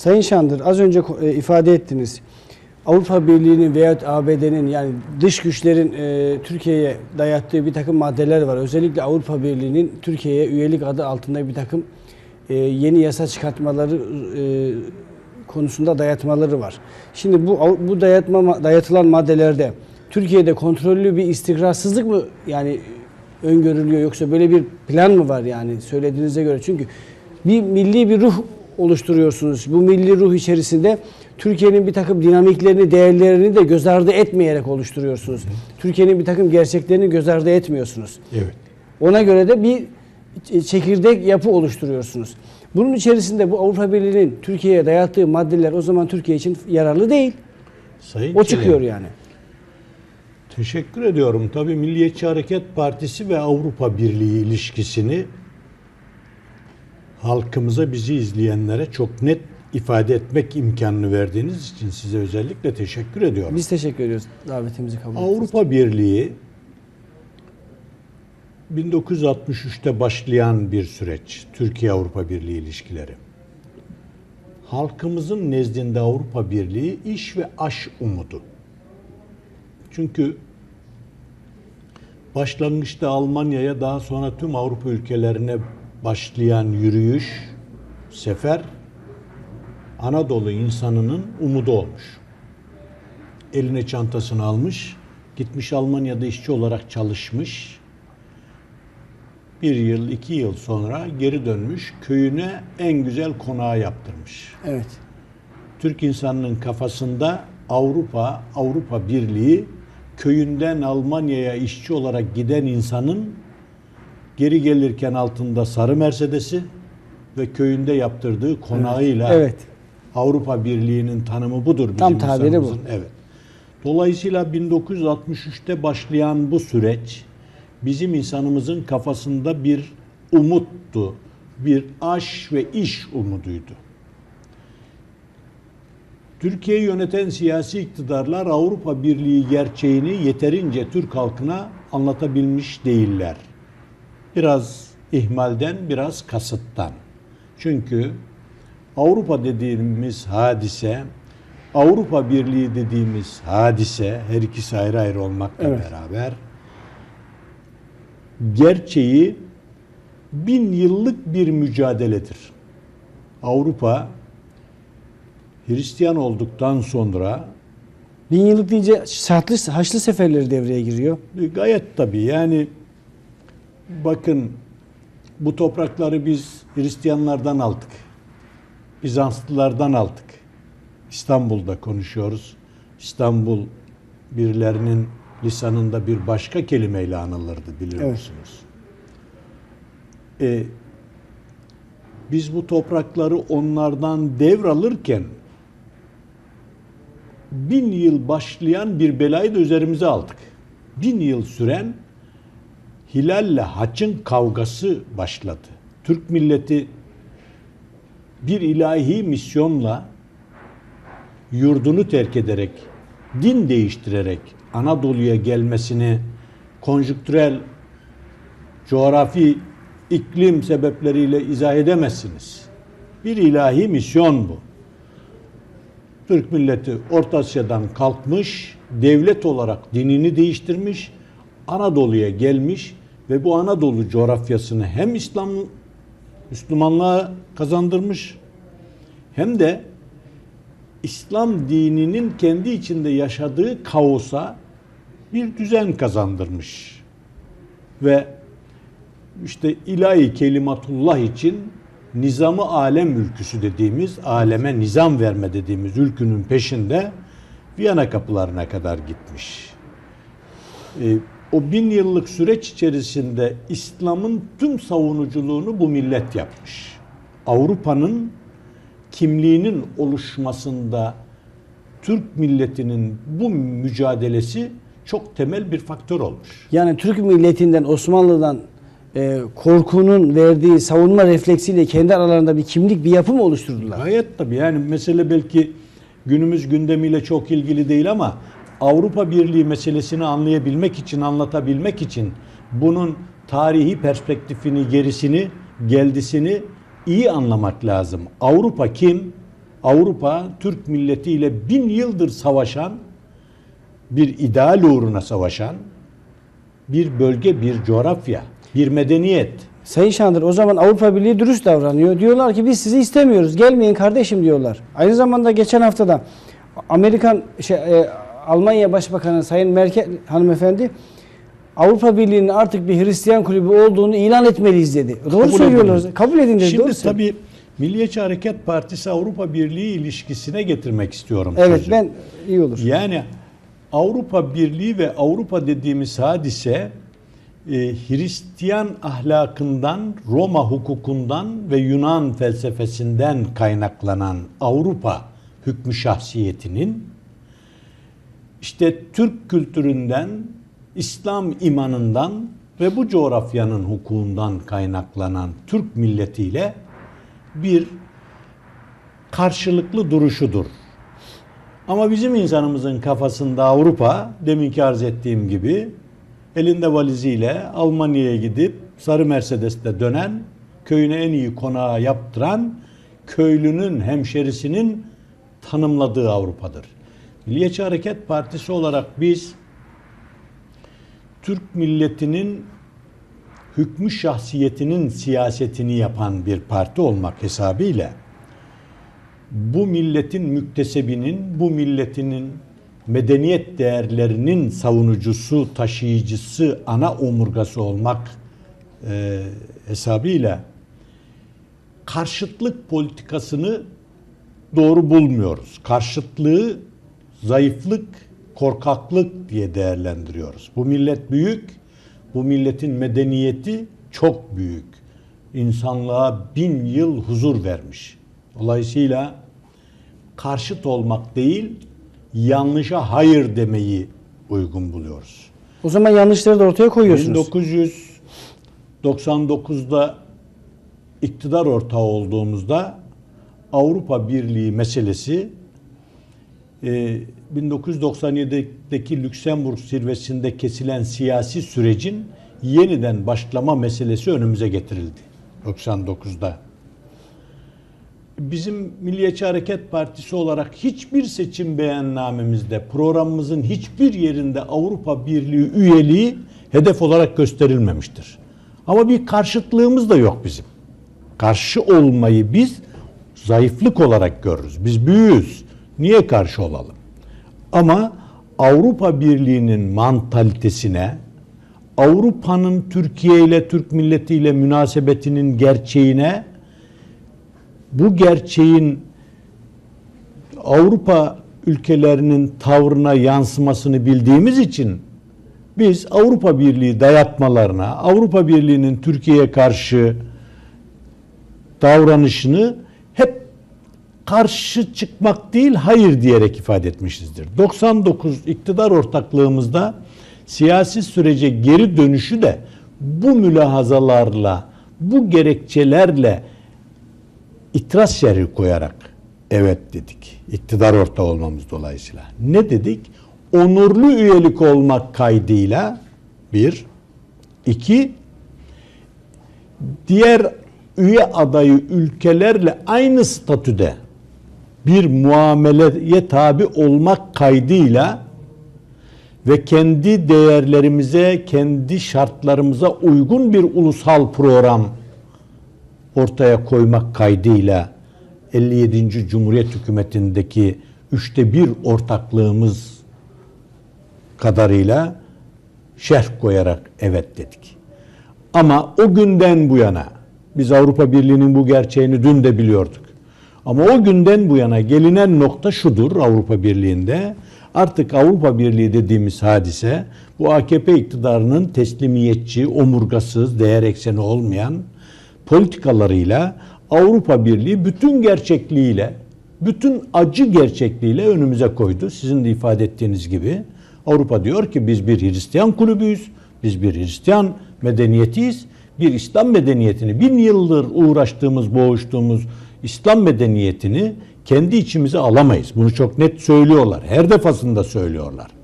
Sayın Şandır az önce e, ifade ettiniz. Avrupa Birliği'nin veya ABD'nin yani dış güçlerin e, Türkiye'ye dayattığı bir takım maddeler var. Özellikle Avrupa Birliği'nin Türkiye'ye üyelik adı altında bir takım e, yeni yasa çıkartmaları e, konusunda dayatmaları var. Şimdi bu bu dayatma dayatılan maddelerde Türkiye'de kontrollü bir istikrarsızlık mı yani öngörülüyor yoksa böyle bir plan mı var yani söylediğinize göre? Çünkü bir milli bir ruh oluşturuyorsunuz. Bu milli ruh içerisinde Türkiye'nin bir takım dinamiklerini, değerlerini de göz ardı etmeyerek oluşturuyorsunuz. Türkiye'nin bir takım gerçeklerini göz ardı etmiyorsunuz. Evet. Ona göre de bir çekirdek yapı oluşturuyorsunuz. Bunun içerisinde bu Avrupa Birliği'nin Türkiye'ye dayattığı maddeler o zaman Türkiye için yararlı değil. Sayın O Çelik, çıkıyor yani. Teşekkür ediyorum. Tabii Milliyetçi Hareket Partisi ve Avrupa Birliği ilişkisini halkımıza bizi izleyenlere çok net ifade etmek imkanını verdiğiniz için size özellikle teşekkür ediyorum. Biz teşekkür ediyoruz davetimizi kabul ettiğiniz için. Avrupa Birliği 1963'te başlayan bir süreç. Türkiye-Avrupa Birliği ilişkileri. Halkımızın nezdinde Avrupa Birliği iş ve aş umudu. Çünkü başlangıçta Almanya'ya daha sonra tüm Avrupa ülkelerine başlayan yürüyüş, sefer Anadolu insanının umudu olmuş eline çantasını almış, gitmiş Almanya'da işçi olarak çalışmış. Bir yıl, iki yıl sonra geri dönmüş, köyüne en güzel konağı yaptırmış. Evet. Türk insanının kafasında Avrupa, Avrupa Birliği köyünden Almanya'ya işçi olarak giden insanın geri gelirken altında sarı Mercedes'i ve köyünde yaptırdığı konağıyla Evet. Avrupa Birliği'nin tanımı budur bizim Tam tabiri bu. Evet. Dolayısıyla 1963'te başlayan bu süreç bizim insanımızın kafasında bir umuttu. Bir aş ve iş umuduydu. Türkiye'yi yöneten siyasi iktidarlar Avrupa Birliği gerçeğini yeterince Türk halkına anlatabilmiş değiller. Biraz ihmalden, biraz kasıttan. Çünkü Avrupa dediğimiz hadise, Avrupa Birliği dediğimiz hadise, her ikisi ayrı ayrı olmakla Evet. beraber gerçeği bin yıllık bir mücadeledir. Avrupa Hristiyan olduktan sonra Bin yıllık deyince şartlı Haçlı seferleri devreye giriyor. gayet tabii yani bakın bu toprakları biz Hristiyanlardan aldık. Bizanslılardan aldık. İstanbul'da konuşuyoruz. İstanbul birilerinin lisanında bir başka kelimeyle anılırdı biliyor Evet. musunuz? E, biz bu toprakları onlardan devralırken bin yıl başlayan bir belayı da üzerimize aldık. Bin yıl süren hilalle haçın kavgası başladı. Türk milleti bir ilahi misyonla yurdunu terk ederek, din değiştirerek Anadolu'ya gelmesini konjüktürel coğrafi iklim sebepleriyle izah edemezsiniz. Bir ilahi misyon bu. Türk milleti Orta Asya'dan kalkmış, devlet olarak dinini değiştirmiş, Anadolu'ya gelmiş ve bu Anadolu coğrafyasını hem İslam Müslümanlığa kazandırmış hem de İslam dininin kendi içinde yaşadığı kaosa bir düzen kazandırmış. Ve işte ilahi kelimatullah için nizamı alem ülküsü dediğimiz, aleme nizam verme dediğimiz ülkünün peşinde Viyana kapılarına kadar gitmiş. Ee, o bin yıllık süreç içerisinde İslam'ın tüm savunuculuğunu bu millet yapmış. Avrupa'nın kimliğinin oluşmasında Türk milletinin bu mücadelesi çok temel bir faktör olmuş. Yani Türk milletinden, Osmanlı'dan e, korkunun verdiği savunma refleksiyle kendi aralarında bir kimlik, bir yapı mı oluşturdular? Gayet tabii yani mesele belki günümüz gündemiyle çok ilgili değil ama Avrupa Birliği meselesini anlayabilmek için, anlatabilmek için bunun tarihi perspektifini, gerisini, geldisini iyi anlamak lazım. Avrupa kim? Avrupa Türk milletiyle bin yıldır savaşan bir ideal uğruna savaşan bir bölge, bir coğrafya, bir medeniyet. Sayın Şandır o zaman Avrupa Birliği dürüst davranıyor. Diyorlar ki biz sizi istemiyoruz. Gelmeyin kardeşim diyorlar. Aynı zamanda geçen haftada Amerikan şey, e, Almanya Başbakanı Sayın Merkel hanımefendi Avrupa Birliği'nin artık bir Hristiyan kulübü olduğunu ilan etmeliyiz dedi. Doğru Kabul söylüyorlar. edin. Kabul edin dedi. Şimdi doğru tabii Milliyetçi Hareket Partisi Avrupa Birliği ilişkisine getirmek istiyorum Evet sözü. ben iyi olur. Yani Avrupa Birliği ve Avrupa dediğimiz hadise e, Hristiyan ahlakından, Roma hukukundan ve Yunan felsefesinden kaynaklanan Avrupa hükmü şahsiyetinin işte Türk kültüründen, İslam imanından ve bu coğrafyanın hukukundan kaynaklanan Türk milletiyle bir karşılıklı duruşudur. Ama bizim insanımızın kafasında Avrupa, deminki arz ettiğim gibi elinde valiziyle Almanya'ya gidip sarı Mercedes'te dönen, köyüne en iyi konağı yaptıran, köylünün, hemşerisinin tanımladığı Avrupa'dır. Milliyetçi Hareket Partisi olarak biz Türk milletinin hükmü şahsiyetinin siyasetini yapan bir parti olmak hesabıyla bu milletin müktesebinin, bu milletinin medeniyet değerlerinin savunucusu, taşıyıcısı, ana omurgası olmak e, hesabıyla karşıtlık politikasını doğru bulmuyoruz. Karşıtlığı zayıflık, korkaklık diye değerlendiriyoruz. Bu millet büyük, bu milletin medeniyeti çok büyük. İnsanlığa bin yıl huzur vermiş. Dolayısıyla karşıt olmak değil, yanlışa hayır demeyi uygun buluyoruz. O zaman yanlışları da ortaya koyuyorsunuz. 1999'da iktidar ortağı olduğumuzda Avrupa Birliği meselesi e, 1997'deki Lüksemburg zirvesinde kesilen siyasi sürecin yeniden başlama meselesi önümüze getirildi. 99'da. Bizim Milliyetçi Hareket Partisi olarak hiçbir seçim beyannamemizde, programımızın hiçbir yerinde Avrupa Birliği üyeliği hedef olarak gösterilmemiştir. Ama bir karşıtlığımız da yok bizim. Karşı olmayı biz zayıflık olarak görürüz. Biz büyüğüz. Niye karşı olalım? Ama Avrupa Birliği'nin mantalitesine, Avrupa'nın Türkiye ile Türk milletiyle münasebetinin gerçeğine, bu gerçeğin Avrupa ülkelerinin tavrına yansımasını bildiğimiz için biz Avrupa Birliği dayatmalarına, Avrupa Birliği'nin Türkiye'ye karşı davranışını karşı çıkmak değil hayır diyerek ifade etmişizdir. 99 iktidar ortaklığımızda siyasi sürece geri dönüşü de bu mülahazalarla, bu gerekçelerle itiraz şerhi koyarak evet dedik. İktidar ortağı olmamız dolayısıyla. Ne dedik? Onurlu üyelik olmak kaydıyla bir, iki, diğer üye adayı ülkelerle aynı statüde bir muameleye tabi olmak kaydıyla ve kendi değerlerimize, kendi şartlarımıza uygun bir ulusal program ortaya koymak kaydıyla 57. Cumhuriyet hükümetindeki üçte bir ortaklığımız kadarıyla şerh koyarak evet dedik. Ama o günden bu yana biz Avrupa Birliği'nin bu gerçeğini dün de biliyorduk. Ama o günden bu yana gelinen nokta şudur Avrupa Birliği'nde. Artık Avrupa Birliği dediğimiz hadise bu AKP iktidarının teslimiyetçi, omurgasız, değer ekseni olmayan politikalarıyla Avrupa Birliği bütün gerçekliğiyle, bütün acı gerçekliğiyle önümüze koydu. Sizin de ifade ettiğiniz gibi Avrupa diyor ki biz bir Hristiyan kulübüyüz, biz bir Hristiyan medeniyetiyiz. Bir İslam medeniyetini, bin yıldır uğraştığımız, boğuştuğumuz İslam medeniyetini kendi içimize alamayız. Bunu çok net söylüyorlar. Her defasında söylüyorlar.